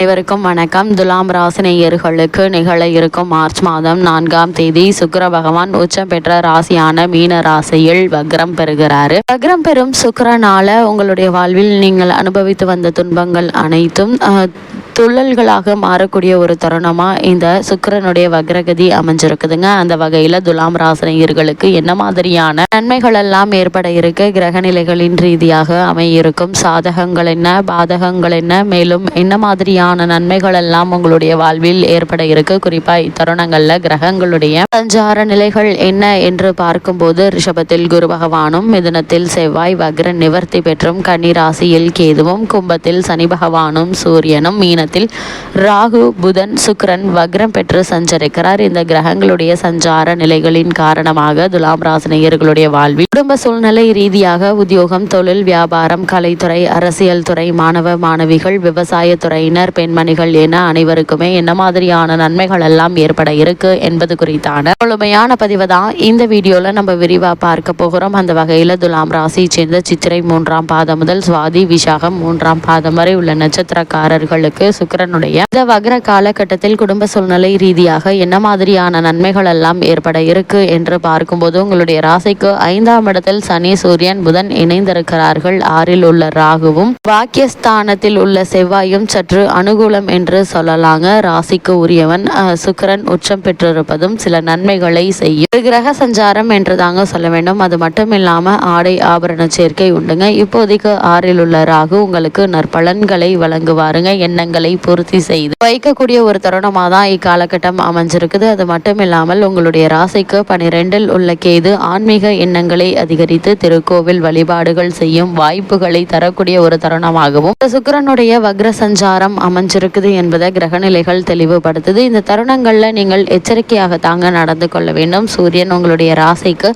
அனைவருக்கும் வணக்கம். துலாம் ராசினேயர்களுக்கு நிகழ இருக்கும் மார்ச் மாதம் நான்காம் தேதி சுக்கர பகவான் உச்சம் பெற்ற ராசியான மீன ராசியில் வக்ரம் பெறுகிறாரு. வக்ரம் பெறும் சுக்கரனால உங்களுடைய வாழ்வில் நீங்கள் அனுபவித்து வந்த துன்பங்கள் அனைத்தும் அஹ், துள்ளல்களாக மாறக்கூடிய ஒரு தருணமாக இந்த சுக்கரனுடைய வக்ரகதி அமைஞ்சிருக்குதுங்க. அந்த வகையில் துலாம் ராசினியர்களுக்கு என்ன மாதிரியான நன்மைகள் எல்லாம் ஏற்பட இருக்கு? கிரகநிலைகளின் ரீதியாக அமையிருக்கும் சாதகங்கள் என்ன? பாதகங்கள் என்ன? மேலும் என்ன மாதிரியான நன்மைகள் எல்லாம் உங்களுடைய வாழ்வில் ஏற்பட இருக்கு? குறிப்பாக இத்தருணங்களில் கிரகங்களுடைய சஞ்சார நிலைகள் என்ன என்று பார்க்கும்போது ரிஷபத்தில் குரு பகவானும் மிதனத்தில் செவ்வாய் வக்ர நிவர்த்தி பெற்றும் கன்னி ராசியில் கேதுவும் கும்பத்தில் சனி பகவானும் சூரியனும் தினத்தில் ராகு புதன் சுக்கிரன் வக்ரம் பெற்று சஞ்சரிக்கிறார். இந்த கிரகங்களுடைய சஞ்சார நிலைகளின் காரணமாக துலாம் ராசினியர்களுடைய வாழ்வில் குடும்ப சூழ்நிலை ரீதியாக உத்தியோகம் தொழில் வியாபாரம் கலைத்துறை அரசியல் துறை மாணவ மாணவிகள் விவசாய துறையினர் பெண்மணிகள் என அனைவருக்குமே என்ன மாதிரியான நன்மைகள் எல்லாம் ஏற்பட இருக்கு என்பது குறித்தான முழுமையான பதிவு தான் இந்த வீடியோல நம்ம விரிவா பார்க்க போகிறோம். அந்த வகையில துலாம் ராசியை சேர்ந்த சித்திரை மூன்றாம் பாதம் முதல் சுவாதி விசாகம் மூன்றாம் பாதம் வரை உள்ள நட்சத்திரக்காரர்களுக்கு சுக்கரனுடைய இந்த வக்ர காலகட்டத்தில் குடும்ப சூழ்நிலை ரீதியாக என்ன மாதிரியான நன்மைகள் எல்லாம் ஏற்பட இருக்கு என்று பார்க்கும்போது உங்களுடைய ராசிக்கு ஐந்தாம் இடத்தில் சனி சூரியன் புதன் இணைந்திருக்கிறார்கள். ஆறில் உள்ள ராகுவும் பாக்கியஸ்தானத்தில் உள்ள செவ்வாயும் சற்று அனுகூலம் என்று சொல்லலாங்க. ராசிக்கு உரியவன் சுக்கரன் சுக்கிரன் உச்சம் பெற்றிருப்பதும் சில நன்மைகளை செய்யும். கிரக சஞ்சாரம் என்று தாங்க சொல்ல வேண்டும். அது மட்டும் இல்லாம ஆடை ஆபரண சேர்க்கை உண்டுங்க. இப்போதைக்கு ஆறில் உள்ள ராகு உங்களுக்கு நற்பலன்களை வழங்குவாருங்க. எண்ணங்கள் பூர்த்தி செய்து வைக்கக்கூடிய ஒரு தருணமாக தான் இக்காலகட்டம் அமைஞ்சிருக்குது. அது மட்டும் இல்லாமல் உங்களுடைய ராசிக்கு பனிரெண்டில் உள்ள கேது ஆன்மீக எண்ணங்களை அதிகரித்து திருக்கோவில் வழிபாடுகள் செய்யும் வாய்ப்புகளை தரக்கூடிய ஒரு தருணமாகவும் சுக்கரனுடைய வக்ர சஞ்சாரம் அமைஞ்சிருக்குது என்பதை கிரகநிலைகள் தெளிவுபடுத்துது. இந்த தருணங்கள்ல நீங்கள் எச்சரிக்கையாக தாங்க நடந்து கொள்ள வேண்டும். சூரியன் உங்களுடைய ராசிக்கு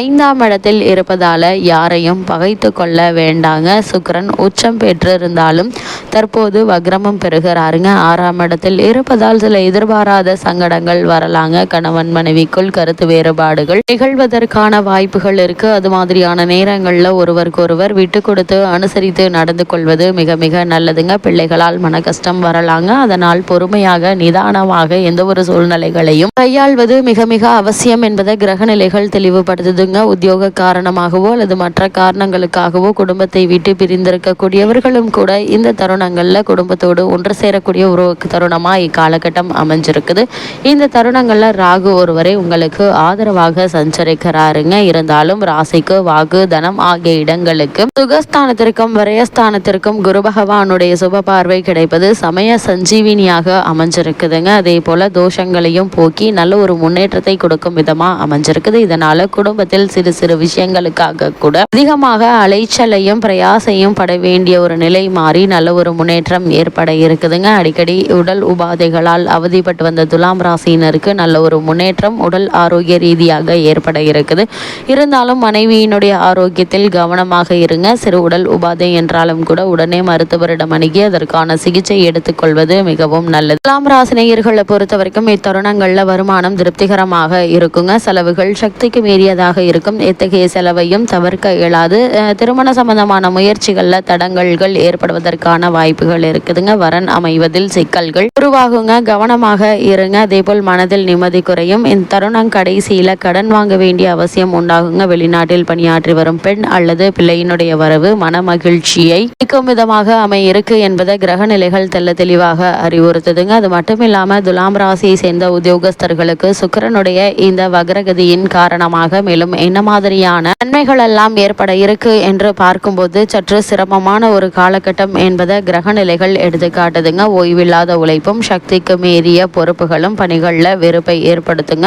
ஐந்தாம் இடத்தில் இருப்பதால யாரையும் பகைத்து கொள்ள வேண்டாங்க. சுக்கரன் உச்சம் பெற்றிருந்தாலும் தற்போது வக்ரமும் பெறுகிறாருங்க. ஆறாம் இடத்தில் இருப்பதால் சில எதிர்பாராத சங்கடங்கள் வரலாங்க. கணவன் மனைவிக்குள் கருத்து வேறுபாடுகள் நிகழ்வதற்கான வாய்ப்புகள் இருக்கு. அது மாதிரியான நேரங்கள்ல ஒருவருக்கொருவர் விட்டு கொடுத்து அனுசரித்து நடந்து கொள்வது மிக மிக நல்லதுங்க. பிள்ளைகளால் மன கஷ்டம் வரலாங்க. அதனால் பொறுமையாக நிதானமாக எந்த ஒரு சூழ்நிலைகளையும் கையாள்வது மிக மிக அவசியம் என்பதை கிரகநிலைகள் தெளிவுபடுத்துதுங்க. உத்தியோக காரணமாகவோ அல்லது மற்ற காரணங்களுக்காகவோ குடும்பத்தை விட்டு பிரிந்திருக்கக்கூடியவர்களும் கூட இந்த தருணங்கள்ல குடும்பத்தோடு ஒன்று சேரக்கூடிய ஒரு தருணமாக இக்காலகட்டம் அமைஞ்சிருக்குது. இந்த தருணங்களில் ராகு ஒருவரை உங்களுக்கு ஆதரவாக சஞ்சரிக்கிறாருங்க. இருந்தாலும் ராசிக்கு வாகு தனம் ஆகிய இடங்களுக்கு சுகஸ்தானத்திற்கும் விரயஸ்தானத்திற்கும் குரு பகவானுடைய சுப பார்வை கிடைப்பது சமய சஞ்சீவினியாக அமைஞ்சிருக்குதுங்க. அதே போல தோஷங்களையும் போக்கி நல்ல ஒரு முன்னேற்றத்தை கொடுக்கும் விதமாக அமைஞ்சிருக்குது. இதனால குடும்பத்தில் சிறு சிறு விஷயங்களுக்காக கூட அதிகமாக அலைச்சலையும் பிரயாசையும் பட வேண்டிய ஒரு நிலை மாறி நல்ல ஒரு முன்னேற்றம் ஏற்பட இருக்குதுங்க. அடிக்கடி உடல் உபாதைகளால் அவதிப்பட்டு வந்த துலாம் ராசியினருக்கு நல்ல ஒரு முன்னேற்றம் உடல் ஆரோக்கிய ரீதியாக ஏற்பட இருக்குது. இருந்தாலும் மனைவியினுடைய ஆரோக்கியத்தில் கவனமாக இருங்க. சிறு உடல் உபாதை என்றாலும் கூட உடனே மருத்துவரிடம் அணுகி அதற்கான சிகிச்சை எடுத்துக்கொள்வது மிகவும் நல்லது. துலாம் ராசினியர்களை பொறுத்த வரைக்கும் இத்தருணங்களில் வருமானம் திருப்திகரமாக இருக்குங்க. செலவுகள் சக்திக்கு மீறியதாக இருக்கும். எத்தகைய செலவையும் தவிர்க்க இயலாது. திருமண சம்பந்தமான முயற்சிகளில் தடங்கல்கள் ஏற்படுவதற்கான வாய்ப்புகள் இருக்குதுங்க. வரன் அமைவதில் சிக்கல்கள் உருவாகுங்க. கவனமாக இருங்க. அதேபோல் மனதில் நிம்மதி குறையும். இந்த தருணம் கடைசியில கடன் வாங்க வேண்டிய அவசியம் உண்டாகுங்க. வெளிநாட்டில் பணியாற்றி வரும் பெண் அல்லது பிள்ளையினுடைய வரவு மன மகிழ்ச்சியை அளிக்கும் விதமாக அமைய இருக்கு என்பதை கிரக நிலைகள் தெல்ல தெளிவாக அறிவுறுத்துதுங்க. அது மட்டும் இல்லாம துலாம் ராசியை சேர்ந்த உத்தியோகஸ்தர்களுக்கு சுக்கிரனுடைய இந்த வக்ரகதியின் காரணமாக மேலும் என்ன மாதிரியான நன்மைகள் எல்லாம் ஏற்பட இருக்கு என்று பார்க்கும்போது சற்று சிரமமான ஒரு காலகட்டம் என்பதை கிரக நிலைகள் எடுத்துக்காட்டு காட்டுதுங்க. ஓய்வில்லாத உழைப்பும் சக்திக்கு மீறிய பொறுப்புகளும் பணிகளில் வெறுப்பை ஏற்படுத்துங்க.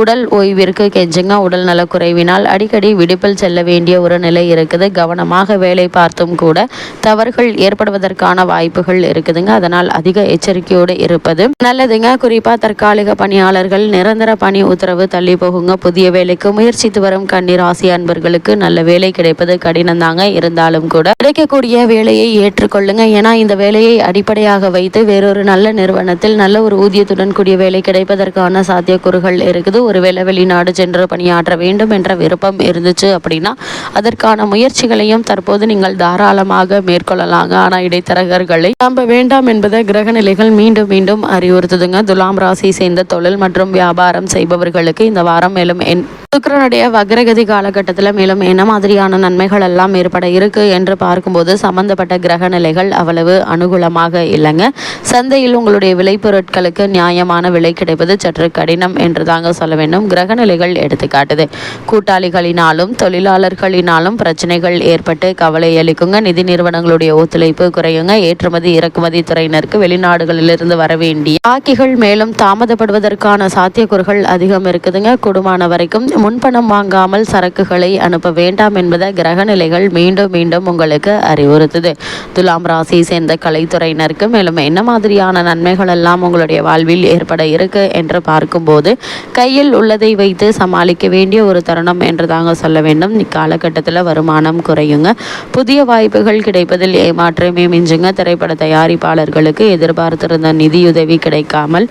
உடல் ஓய்விற்கு கெஞ்சுங்க. உடல் நலக்குறைவினால் அடிக்கடி விடுப்பில் செல்ல வேண்டிய ஒரு நிலை இருக்குது. கவனமாக வேலை பார்த்தும் கூட தவறுகள் ஏற்படுவதற்கான வாய்ப்புகள் இருக்குதுங்க. அதனால் அதிக எச்சரிக்கையோடு இருப்பது நல்லதுங்க. குறிப்பா தற்காலிக பணியாளர்கள் நிரந்தர பணி உத்தரவு தள்ளி போகுங்க. புதிய வேலைக்கு முயற்சித்து வரும் கன்னிராசி அன்பர்களுக்கு நல்ல வேலை கிடைப்பது கடினம் தாங்க இருந்தாலும் கூட கிடைக்கக்கூடிய வேலையை ஏற்றுக்கொள்ளுங்க. ஏன்னா இந்த வேலையை அடிப்படை அடிப்படையாக வைத்து வேறொரு நல்ல நிறுவனத்தில் நல்ல ஒரு ஊதியத்துடன் கூடிய வேலை கிடைப்பதற்கான சாத்தியக்கூறுகள் இருக்குது. ஒருவேளை வெளிநாடு சென்று பணியாற்ற வேண்டும் என்ற விருப்பம் இருந்துச்சு அப்படின்னா அதற்கான முயற்சிகளையும் தற்போது நீங்கள் தாராளமாக மேற்கொள்ளலாங்க. ஆனால் இடைத்தரகர்களை நம்ப வேண்டாம் என்பதை கிரகநிலைகள் மீண்டும் மீண்டும் அறிவுறுத்துதுங்க. துலாம் ராசி சேர்ந்த தொழில் மற்றும் வியாபாரம் செய்பவர்களுக்கு இந்த வாரம் மேலும் என் சுக்கரனுடைய வக்ரகதி காலகட்டத்தில் மேலும் என்ன மாதிரியான நன்மைகள் எல்லாம் ஏற்பட இருக்கு என்று பார்க்கும்போது சம்பந்தப்பட்ட கிரக நிலைகள் அவ்வளவு அனுகூலமாக இல்லைங்க. சந்தையில் உங்களுடைய விளைபொருட்களுக்கு நியாயமான விலை கிடைப்பது சற்று கடினம் என்று தாங்க சொல்ல வேண்டும். கிரக நிலைகள் எடுத்துக்காட்டுது. கூட்டாளிகளினாலும் தொழிலாளர்களினாலும் பிரச்சனைகள் ஏற்பட்டு கவலை அளிக்குங்க. நிதி நிறுவனங்களுடைய ஒத்துழைப்பு குறையுங்க. ஏற்றுமதி இறக்குமதி துறையினருக்கு வெளிநாடுகளிலிருந்து வர வேண்டிய பாக்கிகள் மேலும் தாமதப்படுவதற்கான சாத்தியக்கூறுகள் அதிகம் இருக்குதுங்க. கூடுமான வரைக்கும் முன்பணம் வாங்காமல் சரக்குகளை அனுப்ப வேண்டாம் என்பதை கிரகநிலைகள் மீண்டும் மீண்டும் உங்களுக்கு அறிவுறுத்துது. துலாம் ராசியை சேர்ந்த கலைத்துறையினருக்கு மேலும் என்ன மாதிரியான நன்மைகள் எல்லாம் உங்களுடைய வாழ்வில் ஏற்பட இருக்கு என்று பார்க்கும்போது கையில் உள்ளதை வைத்து சமாளிக்க வேண்டிய ஒரு தருணம் என்று தாங்க சொல்ல வேண்டும். இக்காலகட்டத்தில் வருமானம் குறையுங்க. புதிய வாய்ப்புகள் கிடைப்பதில் ஏமாற்றமே மிஞ்சுங்க. திரைப்பட தயாரிப்பாளர்களுக்கு எதிர்பார்த்திருந்த நிதியுதவி கிடைக்காமல்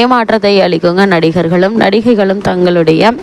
ஏமாற்றத்தை அளிக்குங்க. நடிகர்களும் நடிகைகளும் தங்களுடைய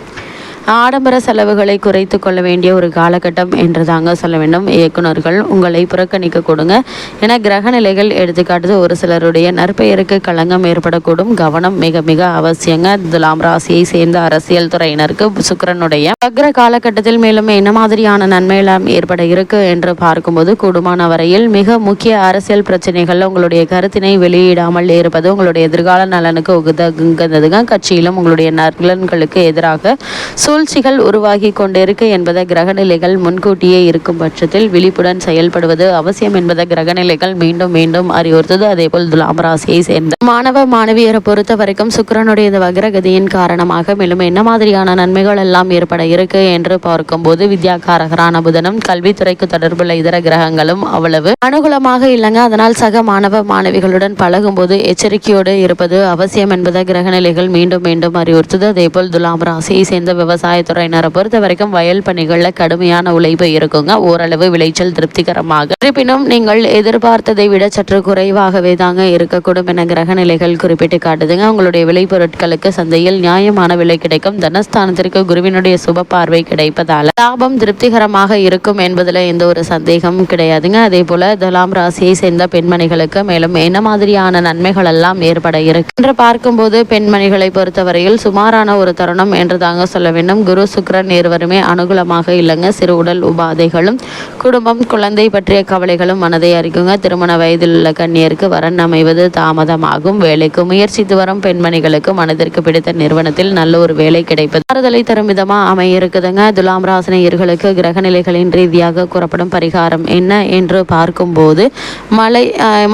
ஆடம்பர செலவுகளை குறைத்து கொள்ள வேண்டிய ஒரு காலகட்டம் என்று தாங்க சொல்ல வேண்டும். இயக்குநர்கள் உங்களை புறக்கணிக்க கொடுங்க. என கிரக நிலைகள் எடுத்துக்காட்டுது. ஒரு சிலருடைய நற்பெயருக்கு களங்கம் ஏற்படக்கூடும். கவனம் மிக மிக அவசியங்க. துலாம் ராசியை சேர்ந்த அரசியல் துறையினருக்கு சுக்கரனுடைய அக்ர காலகட்டத்தில் மேலும் என்ன மாதிரியான நன்மையெல்லாம் ஏற்பட இருக்கு என்று பார்க்கும்போது கூடுமான வரையில் மிக முக்கிய அரசியல் பிரச்சனைகள் உங்களுடைய கருத்தினை வெளியிடாமல் இருப்பது உங்களுடைய எதிர்கால நலனுக்கு உகந்ததுங்க. கட்சியிலும் உங்களுடைய நலன்களுக்கு எதிராக சூழ்ச்சிகள் உருவாகி கொண்டிருக்கு என்பதை கிரகநிலைகள் முன்கூட்டியே இருக்கும் பட்சத்தில் விழிப்புடன் செயல்படுவது அவசியம் என்பதை கிரகநிலைகள் மீண்டும் மீண்டும் அறிவுறுத்தது. அதே போல் துலாம் ராசியை சேர்ந்த மாணவ மாணவியரை பொறுத்த வரைக்கும் சுக்கரனுடைய இந்த வக்ரகதியின் காரணமாக மேலும் என்ன மாதிரியான நன்மைகள் எல்லாம் ஏற்பட இருக்கு என்று பார்க்கும்போது வித்யாகாரகரான புதனும் கல்வித்துறைக்கு தொடர்புள்ள இதர கிரகங்களும் அவ்வளவு அனுகூலமாக இல்லைங்க. அதனால் சக மாணவ மாணவிகளுடன் பழகும்போது எச்சரிக்கையோடு இருப்பது அவசியம் என்பதை கிரகநிலைகள் மீண்டும் மீண்டும் அறிவுறுத்தது. அதே போல் துலாம் ராசியை சேர்ந்த விவசாய விவசாயத்துறையினரை பொறுத்த வரைக்கும் வயல் பணிகளில் கடுமையான உழைப்பு இருக்குங்க. ஓரளவு விளைச்சல் திருப்திகரமாக. இருப்பினும் நீங்கள் எதிர்பார்த்ததை விட சற்று குறைவாகவே தாங்க இருக்கக்கூடும் என கிரக நிலைகள் குறிப்பிட்டு காட்டுதுங்க. உங்களுடைய விளைபொருட்களுக்கு சந்தையில் நியாயமான விலை கிடைக்கும். தனஸ்தானத்திற்கு குருவினுடைய சுப பார்வை கிடைப்பதால் லாபம் திருப்திகரமாக இருக்கும் என்பதில் எந்த ஒரு சந்தேகமும் கிடையாதுங்க. அதே போல துலாம் ராசியை சேர்ந்த பெண்மணிகளுக்கு மேலும் என்ன மாதிரியான நன்மைகள் எல்லாம் ஏற்பட இருக்கு? என்று பார்க்கும்போது பெண்மணிகளை பொறுத்தவரையில் சுமாரான ஒரு தருணம் என்று தாங்க சொல்ல வேண்டும். கிரகம் குரு சுக்ரன் இருவருமே அனுகூலமாக இல்லைங்க. சிறு உடல் உபாதைகளும் குடும்பம் குழந்தை பற்றிய கவலைகளும் மனதை அறிக்குங்க திருமண வயதில் உள்ள கண்ணியருக்கு வரன் அமைவது தாமதமாகும். வேலைக்கு முயற்சித்து வரும் பெண்மணிகளுக்கு மனதிற்கு பிடித்த நிறுவனத்தில் நல்ல ஒரு வேலை கிடைப்பது ஆறுதலை தரும் விதமாக அமைய இருக்குதுங்க துலாம் ராசினியர்களுக்கு கிரகநிலைகளின் ரீதியாக கூறப்படும் பரிகாரம் என்ன என்று பார்க்கும்போது மலை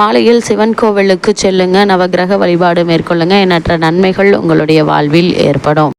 மாலையில் சிவன் கோவிலுக்கு செல்லுங்க. நவகிரக வழிபாடு மேற்கொள்ளுங்க. எண்ணற்ற நன்மைகள் உங்களுடைய வாழ்வில் ஏற்படும்.